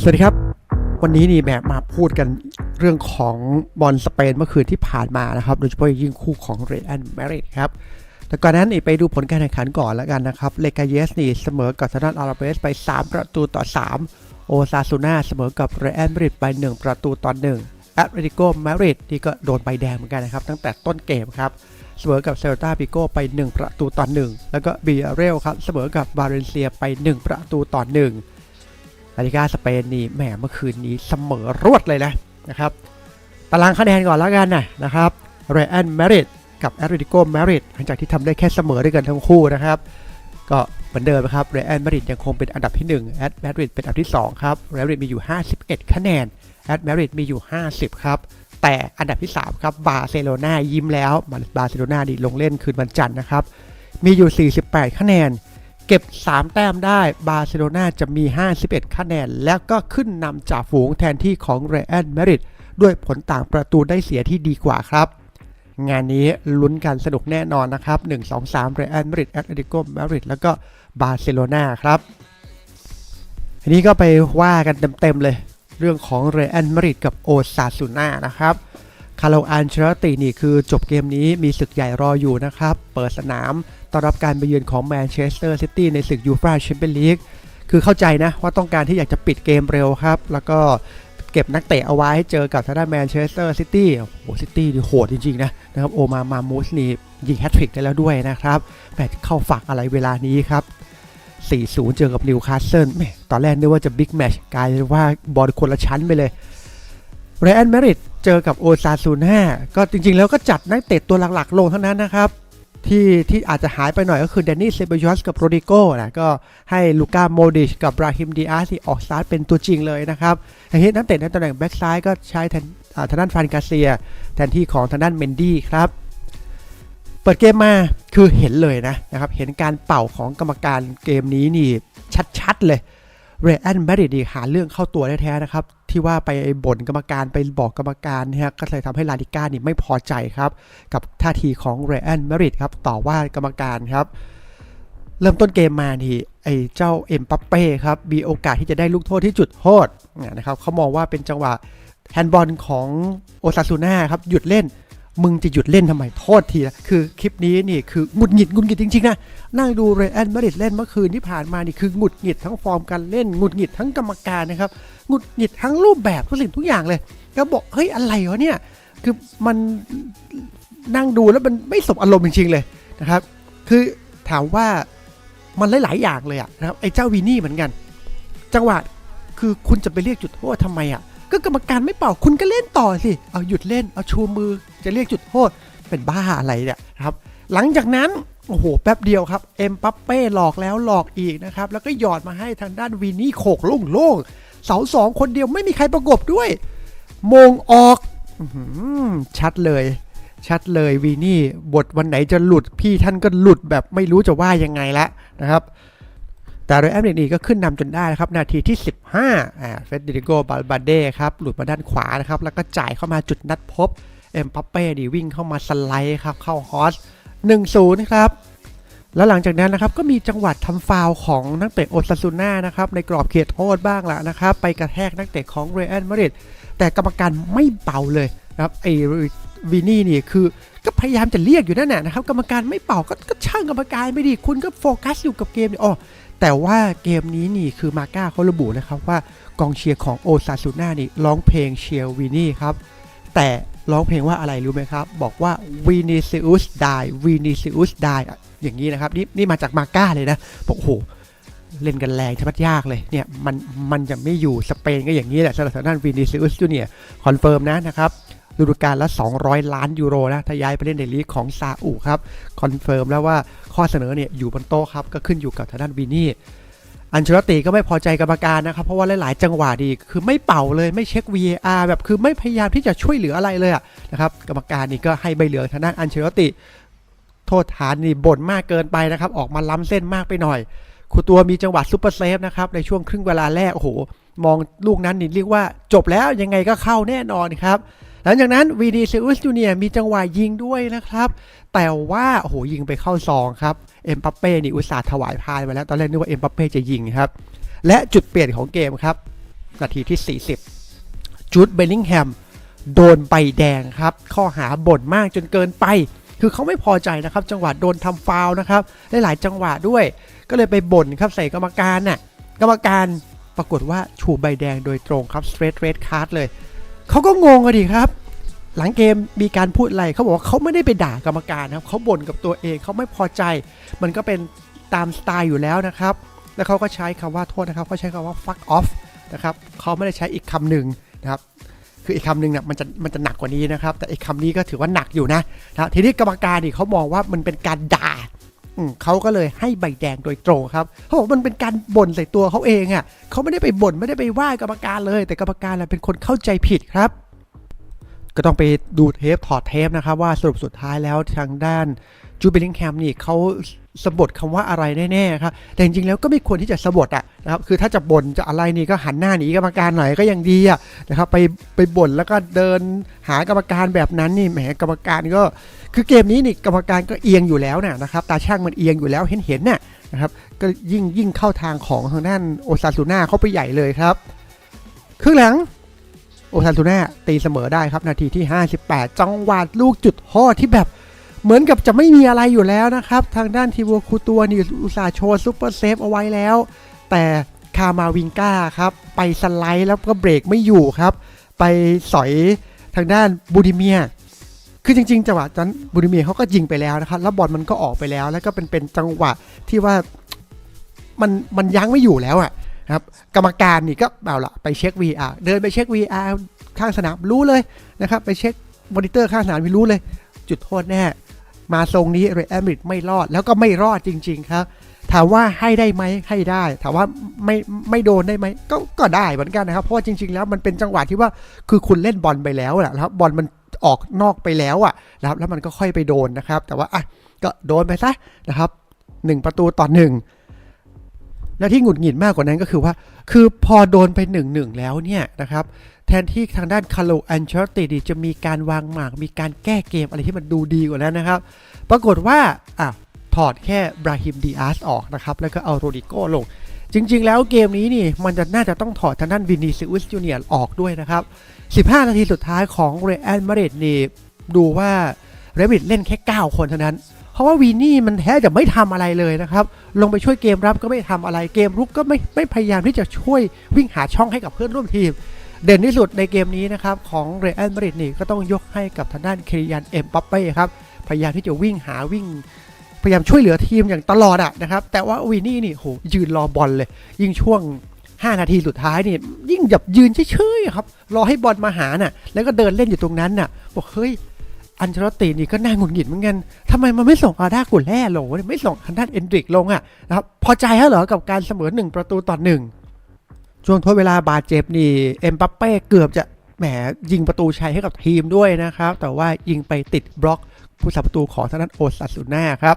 สวัสดีครับ วันนี้นี่แบบมาพูดกันเรื่องของบอลสเปนเมื่อคืนที่ผ่านมานะครับ โดยเฉพาะยิ่งคู่ของเรอันแมริดครับ แต่ก่อนนั้นนี่ไปดูผลการแข่งขันก่อนแล้วกันนะครับ เลกาเยสนี่เสมอกับซานอาราเบสไป 3 ประตูต่อ 3 โอซาซูน่าเสมอกับเรอันแมริดไป 1 ประตูต่อ1แอตเลติโกมาริดนี่ก็โดนใบแดงเหมือนกันนะครับ ตั้งแต่ต้นเกมครับเสมอกับเซลตาปิโกไป 1 ประตูต่อ1แล้วก็บีเรลครับเสมอกับบาเลนเซียไป 1 ประตูต่อ1 ลาลิกาสเปนนี่แหมเมื่อคืนนี้เสมอรวดเลยนะนะครับตารางคะแนนก่อนแล้วกันนะนะครับเรอันแมริดกับแอตเลติโกแมริดหลังจากที่ทำได้แค่เสมอด้วยกันทั้งคู่นะครับ ก็เหมือนเดิมนะครับเรอันแมริดยังคงเป็นอันดับที่1แอตแมริดเป็นอันดับที่ 2 ครับเรอันแมริดมีอยู่ 51 คะแนนแอตแมริดมีอยู่ 50 ครับ แต่อันดับที่ 3 ครับบาร์เซโลนายิ้มแล้วบาร์เซโลนาดีลงเล่นคืนวันจันทร์นะครับมีอยู่ 48 คะแนน เก็บ 3 แต้มได้บาร์เซโลนาจะมี 51 คะแนน แล้วก็ขึ้นนำจ่าฝูงแทนที่ของเรอันแมริดด้วยผลต่างประตูได้เสียที่ดีกว่าครับ งานนี้ลุ้นกันสนุกแน่นอนนะครับ 1 2 3เรอันแมริดแอตเลติโกแมริดแล้วก็บาร์เซโลนาครับทีนี้ก็ไปว่ากันเต็มๆเลย เรื่องของเรอันแมริดกับโอซาซูนานะครับาร์ลอันเชลตินี่คือจบเกมนี้มีศึกใหญ่รออยู่นะครับ เปิดสนามต้อนรับการไปเยือนของแมนเชสเตอร์ซิตี้ในศึกยูฟ่าแชมเปี้ยนลีกคือเข้าใจนะว่าต้องการที่อยากจะปิดเกมเร็วครับ แล้วก็เก็บนักเตะเอาไว้ให้เจอกับทางด้านแมนเชสเตอร์ซิตี้โอ้โหซิตี้นี่โหดจริง ๆ นะนะครับโอมามามูสนี่ยิงแฮตทริกได้แล้วด้วยนะครับแต่เข้าฝักอะไรเวลานี้ครับ 4-0 เจอกับนิวคาสเซิลแหมตอนแรกนึกว่าจะบิ๊กแมชกลายเป็นว่าบอลคนละชั้นไปเลย เรอันแมริดเจอกับโอซาซูน่าก็จริงๆ แล้วก็จัดนักเตะตัวหลักๆ ลงเท่านั้นนะครับ ที่ที่อาจจะหายไปหน่อยก็คือแดนนี่เซเบยอสกับโรดิโก้นะก็ให้ลูก้าโมดิชกับบราฮิมดีอาร์ที่ออกสตาร์ทเป็นตัวจริงเลยนะครับอย่างที่นักเตะในตำแหน่งแบ็กซ้ายก็ใช้แทนทางด้านฟานกาเซีย แทนที่ของทางด้านเมนดี้ครับเปิดเกมมาคือเห็นเลยนะนะครับ เห็นการเป่าของกรรมการเกมนี้นี่ชัดๆเลย เรอันแมริดหาเรื่องเข้าตัวแท้ๆนะครับ ที่ว่าไปบ่นกรรมการไปบอกกรรมการเนี่ยฮะก็เลยทำให้ลาลิก้านี่ไม่พอใจครับ กับท่าทีของเรอันแมริดครับต่อว่ากรรมการครับเริ่มต้นเกมมานี่ไอ้เจ้าเอ็มปัปเป้ครับมีโอกาสที่จะได้ลูกโทษที่จุดโทษเนี่ยนะครับเขามองว่าเป็นจังหวะแฮนด์บอลของโอซาซูน่าครับหยุดเล่น มึงจะหยุดเล่นทำไมโทษทีนะคือคลิปนี้นี่คือหงุดหงิดหงุดหงิดจริงๆนะนั่งดูเรอันมาริดเล่นเมื่อคืนที่ผ่านมานี่คือหงุดหงิดทั้งฟอร์มการเล่นหงุดหงิดทั้งกรรมการนะครับหงุดหงิดทั้งรูปแบบทุกสิ่งทุกอย่างเลย ก็บอกเฮ้ยอะไรวะเนี่ยคือมันนั่งดูแล้วมันไม่สบอารมณ์จริงๆเลยนะครับ คือถามว่ามันหลายๆอย่างเลยอะนะครับไอ้เจ้าวีนี่เหมือนกัน จังหวะคือคุณจะไปเรียกจุดโทษทำไมอะ ก็กรรมการไม่เป่าคุณก็เล่นต่อสิ เอาหยุดเล่น เอาชูมือ จะเรียกจุดโทษ เป็นบ้าอะไรเนี่ยครับ หลังจากนั้น โอ้โห แป๊บเดียวครับ เอ็มปัปเป้หลอกแล้วหลอกอีกนะครับ แล้วก็หยอดมาให้ทางด้านวีนี่โขกโล่งโล่งๆ เสาสองคนเดียวไม่มีใครประกบด้วย มงออกชัดเลย ชัดเลยวีนี่ บทวันไหนจะหลุดพี่ท่านก็หลุดแบบไม่รู้จะว่ายังไงละนะครับ แต่โดยแอมเดนี่ก็ขึ้นนำจนได้นะครับ นาทีที่ 15อ่าเฟเดริโกบาลบาเด้ครับ หลุดมาด้านขวานะครับ แล้วก็จ่ายเข้ามาจุดนัดพบ เอ็มปัปเป้ดีวิ่งเข้ามาสไลด์ครับ เข้าฮอส1-0ครับ แล้วหลังจากนั้นนะครับ ก็มีจังหวัดทำฟาวของนักเตะโอซาซูน่านะครับ ในกรอบเขตโทษบ้างละนะครับ ไปกระแทกนักเตะของเรอันมาดริดแต่กรรมการไม่เป่าเลยนะครับไอวีนี่นี่คือก็พยายามจะเรียกอยู่นั่นแหละนะครับ กรรมการไม่เป่าก็ก็ช่างกรรมการไม่ดีคุณก็โฟกัสอยู่กับเกมนี่อ๋อ แต่ว่าเกมนี้นี่คือมาก้าเขาระบุนะครับว่ากองเชียร์ของโอซาซูน่านี่ร้องเพลงเชียร์วีนี่ครับ แต่ร้องเพลงว่าอะไรรู้ไหมครับ บอกว่า Vinicius die Vinicius die อะอย่างนี้นะครับ นี่นี่มาจากมาก้าเลยนะบอกโอ้โหเล่นกันแรงชัดยากเลยเนี่ยมันมันจะไม่อยู่สเปนก็อย่างนี้แหละสำหรับทางด้าน Vinicius Junior คอนเฟิร์มนะนะครับ ฤดูกาลละ 200 ล้านยูโรนะถ้าย้ายไปเล่นในลีกของซาอุครับคอนเฟิร์มแล้วว่าข้อเสนอเนี่ยอยู่บนโต๊ะครับก็ขึ้นอยู่กับทางด้านวินี่อันเชลติก็ไม่พอใจกรรมการนะครับเพราะว่าหลายๆจังหวะดีคือไม่เป่าเลยไม่เช็ค VAR แบบคือไม่พยายามที่จะช่วยเหลืออะไรเลยนะครับกรรมการนี่ก็ให้ใบเหลืองทางด้านอันเชลติ โทษฐานนี่บ่นมากเกินไปนะครับออกมาล้ำเส้นมากไปหน่อยคูตัวมีจังหวะซุปเปอร์เซฟนะครับในช่วงครึ่งเวลาแรกโอ้โหมองลูกนั้นนี่เรียกว่าจบแล้วยังไงก็เข้าแน่นอนครับ หลังจากนั้นวีดีเซอุสจูเนียมีจังหวะยิงด้วยนะครับ แต่ว่าโอ้โหยิงไปเข้าซองครับเอ็มปัปเป้นี่อุตส่าห์ถวายพายมาแล้วตอนแรกนึกว่าเอ็มปัปเป้จะยิงครับ และจุดเปลี่ยนของเกมครับ นาทีที่ 40 จูดเบลลิงแฮมโดนใบแดงครับ ข้อหาบ่นมากจนเกินไป คือเขาไม่พอใจนะครับ จังหวะโดนทำฟาวนะครับหลายจังหวะด้วย ก็เลยไปบ่นครับใส่กรรมการน่ะกรรมการปรากฏว่าชูใบแดงโดยตรงครับ straight red card เลย เขาก็งงอะดิครับ หลังเกมมีการพูดอะไรเขาบอกว่าเขาไม่ได้ไปด่ากรรมการนะครับเขาบ่นกับตัวเองเขาไม่พอใจ มันก็เป็นตามสไตล์อยู่แล้วนะครับ แล้วเขาก็ใช้คำว่าโทษนะครับเขาใช้คำว่า fuck off นะครับเขาไม่ได้ใช้อีกคำหนึ่งนะครับคืออีกคำหนึ่งเนี่ยมันจะมันจะหนักกว่านี้นะครับ แต่อีกคำนี้ก็ถือว่าหนักอยู่นะนะทีนี้กรรมการนี่เขามองว่ามันเป็นการด่า เขาก็เลยให้ใบแดงโดยตรงครับเขาบอกมันเป็นการบ่นใส่ตัวเขาเองอะ่ะเขาไม่ได้ไปบ่นไม่ได้ไปว่ากรรมการเลย แต่กรรมการน่ะเป็นคนเข้าใจผิดครับ ก็ต้องไปดูเทปถอดเทปนะครับว่าสรุปสุดท้ายแล้วทางด้านจูเบลิงแฮมนี่เขาสะบดคำว่าอะไรแน่ๆครับแต่จริงๆแล้วก็ไม่ควรที่จะสะบดอะนะครับคือถ้าจะบ่นจะอะไรนี่ก็หันหน้าหนีกรรมการหน่อยก็ยังดีอะนะครับไปไปบ่นแล้วก็เดินหากรรมการแบบนั้นนี่แหมกรรมการก็ คือเกมนี้นี่กรรมการก็เอียงอยู่แล้วนะนะครับตาช่างมันเอียงอยู่แล้วเห็นเห็นๆน่ะนะครับก็ยิ่งยิ่งเข้าทางของทางด้านโอซาซูน่าเข้าไปใหญ่เลยครับครึ่งหลัง โอซาซูน่าตีเสมอได้ครับนาทีที่ 58 จังหวะลูกจุดโทษที่แบบเหมือนกับจะไม่มีอะไรอยู่แล้วนะครับ ทางด้านทีวัวคูตัวนี่อุตส่าห์โชว์ซูเปอร์เซฟเอาไว้แล้ว แต่คามาวิงก้าครับ ไปสไลด์แล้วก็เบรกไม่อยู่ครับ ไปสอยทางด้านบูดิเมีย คือจริงๆ จังหวะนั้นบูดิเมียเขาก็ยิงไปแล้วนะครับ แล้วบอลมันก็ออกไปแล้ว แล้วก็เป็นเป็นจังหวะที่ว่ามันมันยั้งไม่อยู่แล้วอะ นะครับกรรมการนี่ก็เอาละไปเช็ค VR เดินไปเช็ค VR ข้างสนามรู้เลยนะครับไปเช็คมอนิเตอร์ข้างสนามรู้เลย จุดโทษแน่ มาทรงนี้เรอัลมาดริดไม่รอดแล้วก็ไม่รอดจริง ๆ ครับถามว่าให้ได้ไหมให้ได้ ถามว่าไม่ไม่โดนได้ไหมก็ก็ได้เหมือนกันนะครับ เพราะว่าจริง ๆ แล้วมันเป็นจังหวะที่ว่าคือคุณเล่นบอลไปแล้วนะครับบอลมันออกนอกไปแล้วอะนะครับแล้วมันก็ค่อยไปโดนนะครับ แต่ว่าอะก็โดนไปซะนะครับหนึ่งประตูต่อหนึ่ง แล้วที่หงุดหงิดมากกว่านั้นก็คือว่า คือพอโดนไปหนึ่งหนึ่งแล้วเนี่ยนะครับ แทนที่ทางด้านคาร์โลแอนเชลติดีจะมีการวางหมาก มีการแก้เกมอะไรที่มันดูดีกว่านั้นนะครับ ปรากฏว่าอะถอดแค่บราฮิมดีอาสออกนะครับ แล้วก็เอาโรดิโก้ลง จริง ๆ แล้วเกมนี้นี่มันจะน่าจะต้องถอดทางด้านวินิซิอุสจูเนียร์ออกด้วยนะครับ 15 นาทีสุดท้ายของเรอัลมาดริดนี่ดูว่าเรอัลมาดริดเล่นแค่ 9 คนเท่านั้น เพราะว่าวีนี่มันแทบจะไม่ทำอะไรเลยนะครับ ลงไปช่วยเกมรับก็ไม่ทำอะไร เกมรุกก็ไม่ไม่พยายามที่จะช่วยวิ่งหาช่องให้กับเพื่อนร่วมทีม เด่นที่สุดในเกมนี้นะครับของเรอัลมาดริดนี่ก็ต้องยกให้กับทางด้านเคริยันเอ็มปัปเป้ครับ พยายามที่จะวิ่งหาวิ่งพยายามช่วยเหลือทีมอย่างตลอดอะนะครับ แต่ว่าวีนี่นี่โหยืนรอบอลเลย ยิ่งช่วง 5 นาทีสุดท้ายนี่ยิ่งหยับยืนเฉยๆครับ รอให้บอลมาหาน่ะ แล้วก็เดินเล่นอยู่ตรงนั้นน่ะ บอกเฮ้ย อันเชลตินี่ก็น่าหงุดหงิดเหมือนกันทำไมมันไม่ส่งอาดากุลแล่ลงไม่ส่งทางด้านเอนดริกลงอะนะครับพอใจแล้วเหรอกับการเสมอหนึ่งประตูต่อหนึ่งช่วงทดเวลาบาดเจ็บนี่เอ็มบัปเป้เกือบจะแหมยิงประตูชัยให้กับทีมด้วยนะครับ แต่ว่ายิงไปติดบล็อกผู้สับประตูของทางด้านโอซาสุน่าครับ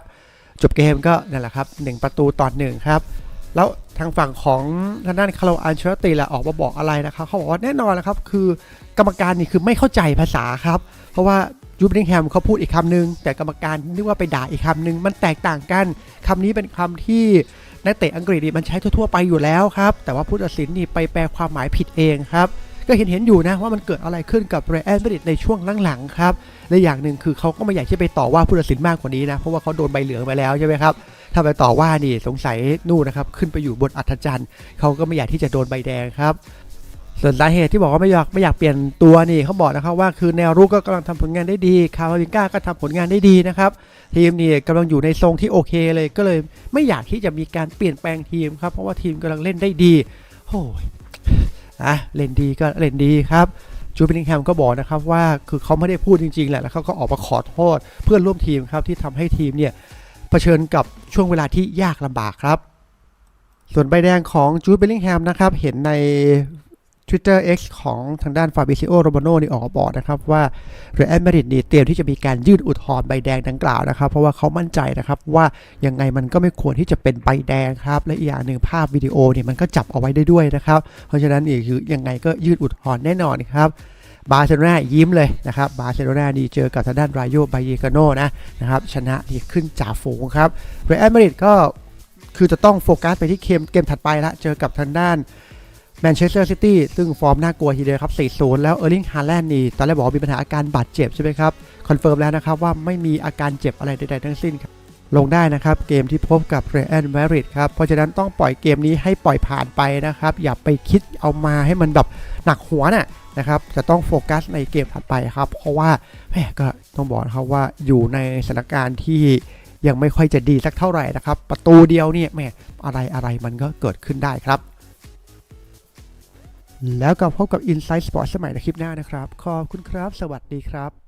จบเกมก็นั่นแหละครับ1ประตูต่อหนึ่งครับแล้วทางฝั่งของทางด้านคาร์โลอันเชลติล่ะออกมาบอกอะไรนะครับเขาบอกว่าแน่นอนนะครับคือกรรมการนี่คือไม่เข้าใจภาษาครับ เพราะว่า ยูบิงแฮมเขาพูดอีกคำหนึงแต่กรรมการนึกว่าไปด่าอีกคำหนึงมันแตกต่างกันคำนี้เป็นคำที่นักเตะอังกฤษนี่มันใช้ทั่วๆไปอยู่แล้วครับ แต่ว่าผู้ตัดสินนี่ไปแปลความหมายผิดเองครับก็เห็นเห็นอยู่นะว่ามันเกิดอะไรขึ้นกับเรอัลมาดริดในช่วงหลังๆครับและอย่างหนึ่งคือเขาก็ไม่อยากที่จะไปต่อว่าผู้ตัดสินมากกว่านี้นะเพราะว่าเขาโดนใบเหลืองไปแล้วใช่ไหมครับถ้าไปต่อว่านี่สงสัยนู่นนะครับขึ้นไปอยู่บนอัธจันทร์เขาก็ไม่อยากที่จะโดนใบแดงครับ ส่วนสาเหตุที่บอกว่าไม่อยากไม่อยากเปลี่ยนตัวนี่เขาบอกนะครับว่าคือแนวรุกก็กำลังทำผลงานได้ดีคาร์วินก้าก็ทำผลงานได้ดีนะครับทีมนี่กำลังอยู่ในทรงที่โอเคเลยก็เลยไม่อยากที่จะมีการเปลี่ยนแปลงทีมครับเพราะว่าทีมกำลังเล่นได้ดีโอ้ยอะเล่นดีก็เล่นดีครับจูเบนิงแฮมก็บอกนะครับว่าคือเขาไม่ได้พูดจริงๆแหละแล้วเขาก็ออกมาขอโทษเพื่อนร่วมทีมครับที่ทำให้ทีมเนี่ยเผชิญกับช่วงเวลาที่ยากลำบากครับ ส่วนใบแดงของจูเบนิงแฮมนะครับเห็นใน Twitter X ของทางด้านฟาบิซิโอโรมาโนนี่ออกมาบอกนะครับว่าเรอัลมาดริดนี่เตรียมที่จะมีการยื่นอุทธรณ์ใบแดงดังกล่าวนะครับ เพราะว่าเขามั่นใจนะครับว่ายังไงมันก็ไม่ควรที่จะเป็นใบแดงครับ และอีกอย่างหนึ่งภาพวิดีโอเนี่ยมันก็จับเอาไว้ได้ด้วยนะครับ เพราะฉะนั้นนี่คือยังไงก็ยื่นอุทธรณ์แน่นอนครับบาร์เซโลนายิ้มเลยนะครับบาร์เซโลนานี่เจอกับทางด้านรายโยบาเยกาโนนะนะครับชนะนี่ขึ้นจ่าฝูงครับเรอัลมาดริดก็คือจะต้องโฟกัสไปที่เกมเกมถัดไปละเจอกับทางด้าน แมนเชสเตอร์ซิตี้ซึ่งฟอร์มน่ากลัวทีเดียวครับ 4-0 แล้วเออร์ลิงฮาแลนด์นี่ ตอนแรกบอกว่ามีปัญหาอาการบาดเจ็บใช่ไหมครับ คอนเฟิร์มแล้วนะครับว่าไม่มีอาการเจ็บอะไรใดๆทั้งสิ้นครับ ลงได้นะครับ เกมที่พบกับเรอัลมาดริดครับ เพราะฉะนั้นต้องปล่อยเกมนี้ให้ปล่อยผ่านไปนะครับ อย่าไปคิดเอามาให้มันแบบหนักหัวน่ะนะครับ จะต้องโฟกัสในเกมถัดไปครับ เพราะว่าแหมก็ต้องบอกครับว่าอยู่ในสถานการณ์ที่ยังไม่ค่อยจะดีสักเท่าไหร่นะครับ ประตูเดียวเนี่ยแหมอะไรอะไรมันก็เกิดขึ้นได้ครับ แล้วก็พบกับ Inside Sport สมัยในคลิปหน้านะครับ ขอบคุณครับ สวัสดีครับ